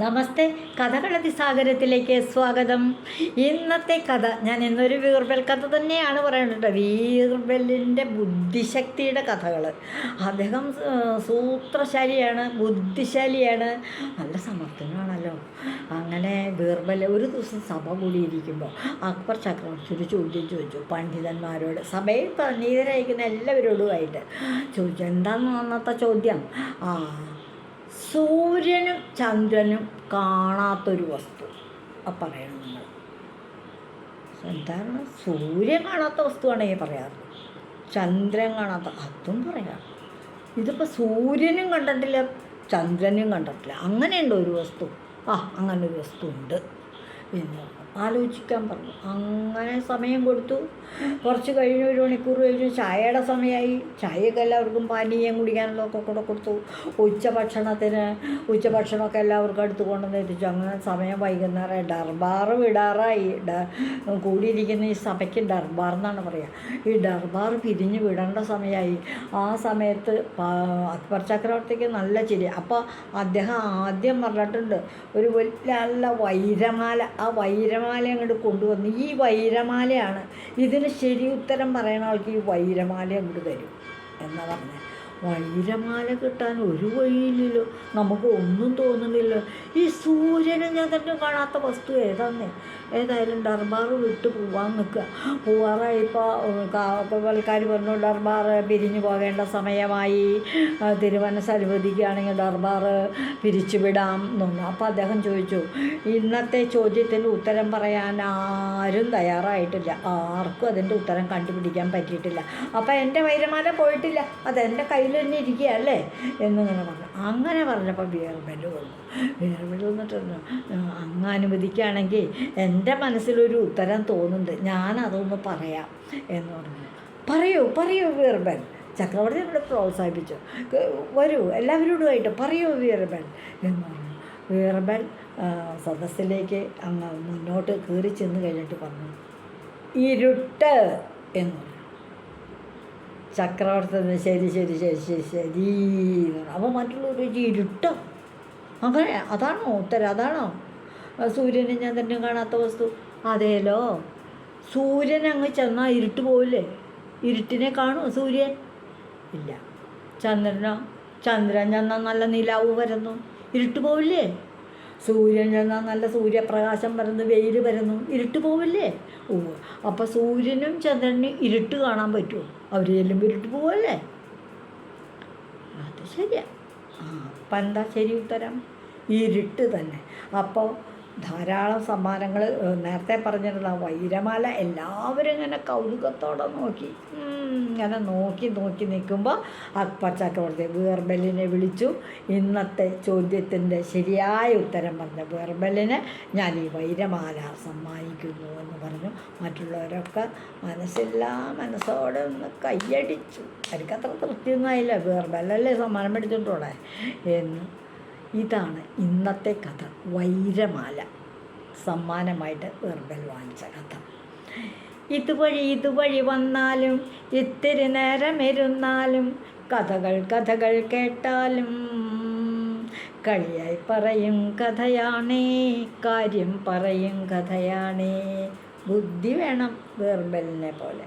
നമസ്തേ. കഥകളതി സാഗരത്തിലേക്ക് സ്വാഗതം. ഇന്നത്തെ കഥ ഞാൻ ഇന്നൊരു വീർബൽ കഥ തന്നെയാണ് പറയുന്നത് വീർബലിന്റെ ബുദ്ധിശക്തിയുടെ കഥകൾ അദ്ദേഹം സൂത്രശാലിയാണ് ബുദ്ധിശാലിയാണ്. നല്ല സമർത്ഥനാണല്ലോ. അങ്ങനെ വീർബൽ ഒരു ദിവസം സഭ കൂടിയിരിക്കുമ്പോൾ അക്ബർ ചക്രവർത്തി ഒരു ചോദ്യം ചോദിച്ചു. പണ്ഡിതന്മാരോട് സഭയിൽ പണ്ഡിതരായിരിക്കുന്ന എല്ലാവരോടുമായിട്ട് ചോദിച്ചു. എന്താണെന്ന് അന്നത്തെ ചോദ്യം? ആ സൂര്യനും ചന്ദ്രനും കാണാത്തൊരു വസ്തു. ആ പറയണം എന്താണ്? സൂര്യൻ കാണാത്ത വസ്തുവാണ് ഈ പറയാറ്. ചന്ദ്രൻ കാണാത്ത അതും പറയാം ഇതിപ്പോൾ സൂര്യനും കണ്ടിട്ടില്ല ചന്ദ്രനും കണ്ടിട്ടില്ല. അങ്ങനെയുണ്ട് ഒരു വസ്തു. ആ അങ്ങനെ ഒരു വസ്തു ഉണ്ട് എന്ന്. ആലോചിക്കാൻ പറഞ്ഞു. അങ്ങനെ സമയം കൊടുത്തു. കുറച്ച് കഴിഞ്ഞ് ഒരു മണിക്കൂർ കഴിഞ്ഞ് ചായയുടെ സമയമായി. ചായയൊക്കെ എല്ലാവർക്കും പാനീയം കുടിക്കാനുള്ള ഒക്കെ കൂടെ കൊടുത്തു. ഉച്ചഭക്ഷണത്തിന് ഉച്ചഭക്ഷണമൊക്കെ എല്ലാവർക്കും അടുത്ത് കൊണ്ടുവന്ന് എത്തിച്ചു. അങ്ങനെ സമയം വൈകുന്നേരം ഡർബാർ വിടാറായി. കൂടിയിരിക്കുന്ന ഈ സഭയ്ക്ക് ഡർബാർ എന്നാണ് പറയുക ഈ ഡർബാർ പിരിഞ്ഞ് വിടേണ്ട സമയമായി. ആ സമയത്ത് അക്ബർ ചക്രവർത്തിക്ക് നല്ല ചിരി. അപ്പോൾ അദ്ദേഹം ആദ്യം പറഞ്ഞിട്ടുണ്ട് ഒരു നല്ല വൈരമാല. ആ വൈരമാല അങ്ങോട്ട് കൊണ്ടുവന്ന് ഈ വൈരമാലയാണ് ഇതിന് ശരി ഉത്തരം പറയുന്ന ആൾക്ക് ഈ വൈരമാല അങ്ങോട്ട് തരും എന്നാ പറഞ്ഞത് വൈരമാല കിട്ടാൻ ഒരു വഴിയില്ലല്ലോ. നമുക്ക് ഒന്നും തോന്നുന്നില്ല. ഈ സൂര്യനും ചന്ദ്രനും കാണാത്ത വസ്തു ഏതാന്നേ? ഏതായാലും ഡർബാർ വിട്ട് പോവാൻ നിൽക്കുക. പോവാറായപ്പോൾ ആൾക്കാർ പറഞ്ഞു ഡർബാർ പിരിഞ്ഞു പോകേണ്ട സമയമായി. ആ, തിരുമനസ് അനുവദിക്കുകയാണെങ്കിൽ ഡർബാർ പിരിച്ചുവിടാം എന്നൊന്ന്. അപ്പോൾ അദ്ദേഹം ചോദിച്ചു ഇന്നത്തെ ചോദ്യത്തിന് ഉത്തരം പറയാൻ ആരും തയ്യാറായിട്ടില്ല. ആർക്കും അതിന്റെ ഉത്തരം കണ്ടുപിടിക്കാൻ പറ്റിയിട്ടില്ല. അപ്പോൾ എന്റെ വൈരമാല പോയിട്ടില്ല. അതെന്റെ കയ്യിൽ തന്നെ ഇരിക്കുക അല്ലേ എന്നിങ്ങനെ പറഞ്ഞു. അങ്ങനെ പറഞ്ഞപ്പോൾ വിയർബൽ വന്നു. വിയർബൽ വന്നിട്ട് പറഞ്ഞു, "ആ, അങ്ങ് അനുവദിക്കുകയാണെങ്കിൽ എന്റെ മനസ്സിലൊരു ഉത്തരം തോന്നുന്നുണ്ട്. ഞാൻ അതൊന്ന് പറയാം എന്ന് പറഞ്ഞു. പറയൂ പറയൂ വീർബൻ ചക്രവർത്തി എന്നോട് പ്രോത്സാഹിപ്പിച്ചു. "ക- വരൂ എല്ലാവരോടുമായിട്ട് പറയൂ വീർബൻ എന്ന് പറഞ്ഞു. വീർബൻ സദസ്സിലേക്ക് അങ്ങ് മുന്നോട്ട് കയറി ചെന്ന് കഴിഞ്ഞിട്ട് പറഞ്ഞു ഇരുട്ട് എന്ന് ചക്രവർത്തി ശരി ശരി ശരി ശരി ശരി. അപ്പോൾ മറ്റുള്ളവർ ചോദിച്ചു ഇരുട്ടോ? അങ്ങനെ അതാണോ ഉത്തരം? അതാണോ? സൂര്യനും തന്നെ കാണാത്ത വസ്തു. അതേലോ? സൂര്യൻ അങ്ങ് ചെന്നാൽ ഇരുട്ട് പോവില്ലേ? ഇരുട്ടിനെ കാണുമോ സൂര്യൻ? ഇല്ല. ചന്ദ്രനോ? ചന്ദ്രൻ ചെന്നാൽ നല്ല നിലാവ് വരുന്നു. ഇരുട്ട് പോവില്ലേ? സൂര്യൻ ചെന്നാൽ നല്ല സൂര്യപ്രകാശം വരുന്നു വെയിൽ വരുന്നു. ഇരുട്ട് പോവില്ലേ? ഓ അപ്പോൾ സൂര്യനും ചന്ദ്രനും ഇരുട്ട് കാണാൻ പറ്റുമോ അവർ ഇരുട്ട് പോവല്ലേ? അത് ശരിയാ. ആ അപ്പം എന്താ ശരി ഉത്തരം? ഇരുട്ട് തന്നെ. അപ്പോൾ ധാരാളം സമ്മാനങ്ങൾ നേരത്തെ പറഞ്ഞിരുന്ന വൈരമാല എല്ലാവരും ഇങ്ങനെ കൗതുകത്തോടെ നോക്കി. ഇങ്ങനെ നോക്കി നോക്കി നിൽക്കുമ്പോൾ അക്ബർ ചക്രവർത്തി ബീർബലിനെ വിളിച്ചു. ഇന്നത്തെ ചോദ്യത്തിന്റെ ശരിയായ ഉത്തരം പറഞ്ഞ ബീർബലിന് ഞാൻ ഈ വൈരമാല സമ്മാനിക്കുന്നു എന്ന് പറഞ്ഞു. മറ്റുള്ളവരൊക്കെ മനസ്സില്ലാ മനസ്സോടെ ഒന്ന് കയ്യടിച്ചു അവർക്ക് അത്ര തൃപ്തിയൊന്നുമായില്ല ബീർബലല്ലേ സമ്മാനം പിടിച്ചിട്ടുള്ളേ എന്ന് ഇതാണ് ഇന്നത്തെ കഥ വൈരമാല. സമ്മാനമായിട്ട് വെർബൽ വാങ്ങിച്ച കഥ. ഇതുവഴി ഇതുവഴി വന്നാലും ഇത്തിരി നേരം ഇരുന്നാലും കഥകൾ കഥകൾ കേട്ടാലും കളിയായി പറയും കഥയാണേ കാര്യം പറയും കഥയാണേ ബുദ്ധി വേണം വേർബലിനെ പോലെ.